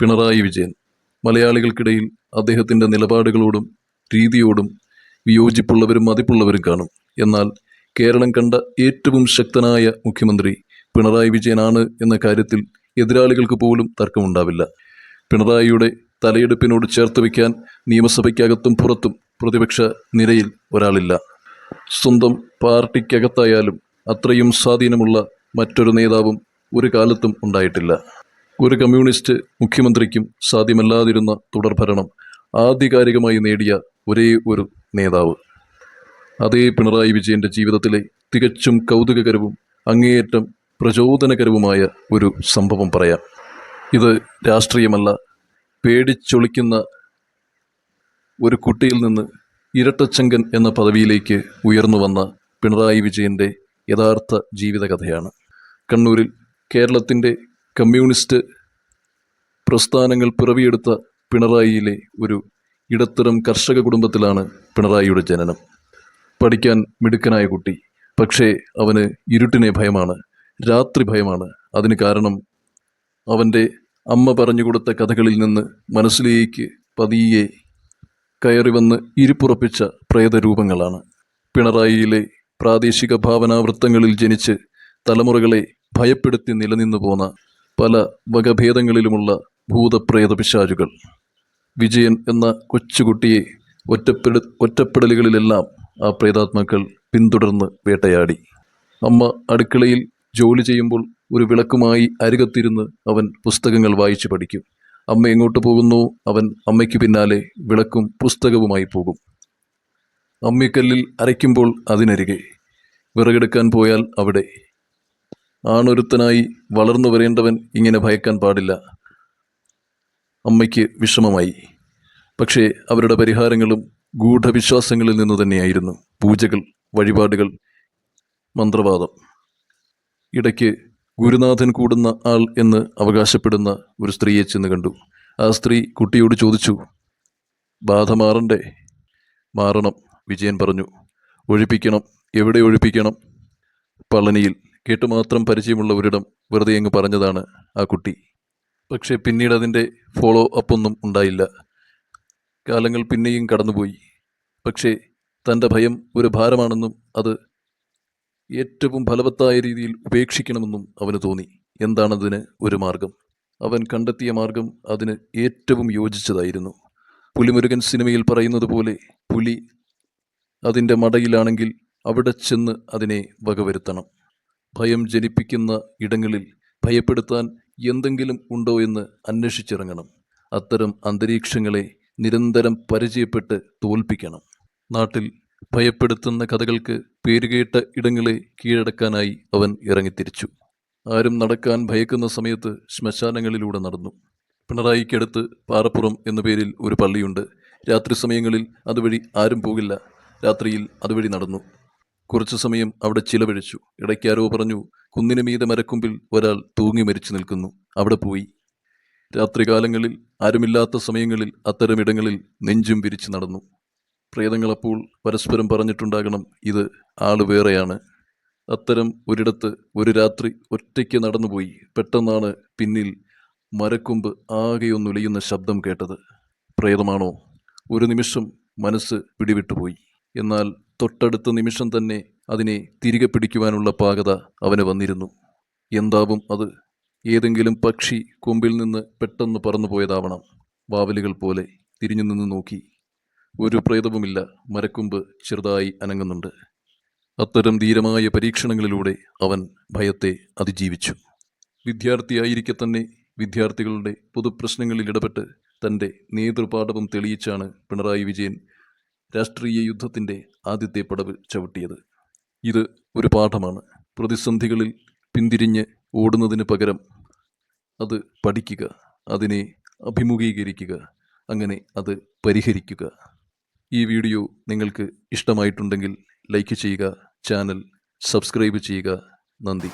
പിണറായി വിജയൻ. മലയാളികൾക്കിടയിൽ അദ്ദേഹത്തിന്റെ നിലപാടുകളോടും രീതിയോടും വിയോജിപ്പുള്ളവരും മതിപ്പുള്ളവരും കാണും. എന്നാൽ കേരളം കണ്ട ഏറ്റവും ശക്തനായ മുഖ്യമന്ത്രി പിണറായി വിജയനാണ് എന്ന കാര്യത്തിൽ എതിരാളികൾക്ക് പോലും തർക്കമുണ്ടാവില്ല. പിണറായിയുടെ തലയെടുപ്പിനോട് ചേർത്ത് വയ്ക്കാൻ നിയമസഭയ്ക്കകത്തും പുറത്തും പ്രതിപക്ഷ നിരയിൽ ഒരാളില്ല. സ്വന്തം പാർട്ടിക്കകത്തായാലും അത്രയും സ്വാധീനമുള്ള മറ്റൊരു നേതാവും ഒരു കാലത്തും ഉണ്ടായിട്ടില്ല. ഒരു കമ്മ്യൂണിസ്റ്റ് മുഖ്യമന്ത്രിക്കും സാധ്യമല്ലാതിരുന്ന തുടർഭരണം ആധികാരികമായി നേടിയ ഒരേ ഒരു നേതാവ്. അതേ പിണറായി വിജയന്റെ ജീവിതത്തിലെ തികച്ചും കൗതുകകരവും അങ്ങേയറ്റം പ്രചോദനകരവുമായ ഒരു സംഭവം പറയാം. ഇത് രാഷ്ട്രീയമല്ല പേടിച്ചൊളിക്കുന്ന ഒരു കുട്ടിയിൽ നിന്ന് ഇരട്ടച്ചങ്കൻ എന്ന പദവിയിലേക്ക് ഉയർന്നു വന്ന പിണറായി വിജയന്റെ യഥാർത്ഥ ജീവിതകഥയാണ്. കണ്ണൂരിൽ കേരളത്തിന്റെ കമ്മ്യൂണിസ്റ്റ് പ്രസ്ഥാനങ്ങൾ പിറവിയെടുത്ത പിണറായിയിലെ ഒരു ഇടത്തരം കർഷക കുടുംബത്തിലാണ് പിണറായിയുടെ ജനനം. പഠിക്കാൻ മിടുക്കനായ കുട്ടി. പക്ഷേ അവന് ഇരുട്ടിനെ ഭയമാണ് രാത്രി ഭയമാണ്. അതിന് കാരണം അവന്റെ അമ്മ പറഞ്ഞു കൊടുത്ത കഥകളിൽ നിന്ന് മനസ്സിലേക്ക് പതിയെ കയറി വന്ന് ഇരിപ്പുറപ്പിച്ച പ്രേതരൂപങ്ങളാണ്. പിണറായിയിലെ പ്രാദേശിക ഭാവനാവൃത്തങ്ങളിൽ ജനിച്ച് തലമുറകളെ ഭയപ്പെടുത്തി നിലനിന്നു പോന്ന പല വകഭേദങ്ങളിലുമുള്ള ഭൂതപ്രേത പിശാചുകൾ. വിജയൻ എന്ന കൊച്ചുകുട്ടിയെ ഒറ്റപ്പെട ഒറ്റപ്പെടലുകളിലെല്ലാം ആ പ്രേതാത്മാക്കൾ പിന്തുടർന്ന് വേട്ടയാടി. അമ്മ അടുക്കളയിൽ ജോലി ചെയ്യുമ്പോൾ ഒരു വിളക്കുമായി അരികത്തിരുന്ന് അവൻ പുസ്തകങ്ങൾ വായിച്ചു പഠിക്കും. അമ്മ എങ്ങോട്ട് പോകുന്നു? അവൻ അമ്മയ്ക്ക് പിന്നാലെ വിളക്കും പുസ്തകവുമായി പോകും. അമ്മിക്കല്ലിൽ അരയ്ക്കുമ്പോൾ അതിനരികെ. വിറകെടുക്കാൻ പോയാൽ അവിടെ. ആണൊരുത്തനായി വളർന്നു വരേണ്ടവൻ ഇങ്ങനെ ഭയക്കാൻ പാടില്ല. അമ്മയ്ക്ക് വിഷമമായി. പക്ഷേ അവരുടെ പരിഹാരങ്ങളും ഗൂഢവിശ്വാസങ്ങളിൽ നിന്നു തന്നെയായിരുന്നു. പൂജകൾ വഴിപാടുകൾ മന്ത്രവാദം. ഇടയ്ക്ക് ഗുരുനാഥൻ കൂടുന്ന ആൾ എന്ന് അവകാശപ്പെടുന്ന ഒരു സ്ത്രീയെ ചെന്ന് കണ്ടു. ആ സ്ത്രീ കുട്ടിയോട് ചോദിച്ചു ബാധ മാറണ്ടേ? മാറണം വിജയൻ പറഞ്ഞു. ഒഴിപ്പിക്കണം. എവിടെ ഒഴിപ്പിക്കണം? പളനിയിൽ. കേട്ടുമാത്രം പരിചയമുള്ള ഒരിടം വെറുതെ അങ്ങ് പറഞ്ഞതാണ് ആ കുട്ടി. പക്ഷേ പിന്നീട് അതിന്റെ ഫോളോ അപ്പൊന്നും ഉണ്ടായില്ല. കാലങ്ങൾ പിന്നെയും കടന്നുപോയി. പക്ഷേ തന്റെ ഭയം ഒരു ഭാരമാണെന്നും അത് ഏറ്റവും ഫലവത്തായ രീതിയിൽ ഉപേക്ഷിക്കണമെന്നും അവന് തോന്നി. എന്താണതിന് ഒരു മാർഗം? അവൻ കണ്ടെത്തിയ മാർഗം അതിന് ഏറ്റവും യോജിച്ചതായിരുന്നു. പുലിമുരുകൻ സിനിമയിൽ പറയുന്നത് പോലെ പുലി അതിന്റെ മടയിലാണെങ്കിൽ അവിടെ ചെന്ന് അതിനെ വകവരുത്തണം. ഭയം ജനിപ്പിക്കുന്ന ഇടങ്ങളിൽ ഭയപ്പെടുത്താൻ എന്തെങ്കിലും ഉണ്ടോ എന്ന് അന്വേഷിച്ചിറങ്ങണം. അത്തരം അന്തരീക്ഷങ്ങളെ നിരന്തരം പരിചയപ്പെട്ട് തോൽപ്പിക്കണം. നാട്ടിൽ ഭയപ്പെടുത്തുന്ന കഥകൾക്ക് പേരുകേട്ട ഇടങ്ങളെ കീഴടക്കാനായി അവൻ ഇറങ്ങിത്തിരിച്ചു. ആരും നടക്കാൻ ഭയക്കുന്ന സമയത്ത് ശ്മശാനങ്ങളിലൂടെ നടന്നു. പിണറായിക്കടുത്ത് പാറപ്പുറം എന്ന പേരിൽ ഒരു പള്ളിയുണ്ട്. രാത്രി സമയങ്ങളിൽ അതുവഴി ആരും പോകില്ല. രാത്രിയിൽ അതുവഴി നടന്നു. കുറച്ചു സമയം അവിടെ ചിലവഴിച്ചു. ഇടയ്ക്കാരോ പറഞ്ഞു കുന്നിന് മീതെ മരക്കൊമ്പിൽ ഒരാൾ തൂങ്ങി മരിച്ചു നിൽക്കുന്നു. അവിടെ പോയി. രാത്രികാലങ്ങളിൽ ആരുമില്ലാത്ത സമയങ്ങളിൽ അത്തരമിടങ്ങളിൽ നെഞ്ചും വിരിച്ചു നടന്നു. പ്രേതങ്ങളപ്പോൾ പരസ്പരം പറഞ്ഞിട്ടുണ്ടാകണം ഇത് ആൾ വേറെയാണ്. അത്തരം ഒരിടത്ത് ഒരു രാത്രി ഒറ്റയ്ക്ക് നടന്നുപോയി. പെട്ടെന്നാണ് പിന്നിൽ മരക്കൊമ്പ് ആകെയൊന്നുലയുന്ന ശബ്ദം കേട്ടത്. പ്രേതമാണോ? ഒരു നിമിഷം മനസ്സ് പിടിവിട്ടുപോയി. എന്നാൽ തൊട്ടടുത്ത നിമിഷം തന്നെ അതിനെ തിരികെ പിടിക്കുവാനുള്ള പാകത അവന് വന്നിരുന്നു. എന്താവും അത്? ഏതെങ്കിലും പക്ഷി കൊമ്പിൽ നിന്ന് പെട്ടെന്ന് പറന്നു പോയതാവണം വാവലുകൾ പോലെ തിരിഞ്ഞു നിന്ന് നോക്കി. ഒരു പ്രേതവുമില്ല മരക്കൊമ്പ് ചെറുതായി അനങ്ങുന്നുണ്ട്. അത്തരം ധീരമായ പരീക്ഷണങ്ങളിലൂടെ അവൻ ഭയത്തെ അതിജീവിച്ചു. വിദ്യാർത്ഥിയായിരിക്കെ തന്നെ വിദ്യാർത്ഥികളുടെ പൊതുപ്രശ്നങ്ങളിൽ ഇടപെട്ട് തന്റെ നേതൃപാഠവും തെളിയിച്ചാണ് പിണറായി വിജയൻ രാഷ്ട്രീയ യുദ്ധത്തിന്റെ ആദ്യത്തെ പടവ് ചവിട്ടിയത്. ഇത് ഒരു പാഠമാണ്. പ്രതിസന്ധികളിൽ പിന്തിരിഞ്ഞ് ഓടുന്നതിന് പകരം അത് പഠിക്കുക അതിനെ അഭിമുഖീകരിക്കുക അങ്ങനെ അത് പരിഹരിക്കുക. ഈ വീഡിയോ നിങ്ങൾക്ക് ഇഷ്ടമായിട്ടുണ്ടെങ്കിൽ ലൈക്ക് ചെയ്യുക ചാനൽ സബ്സ്ക്രൈബ് ചെയ്യുക. നന്ദി.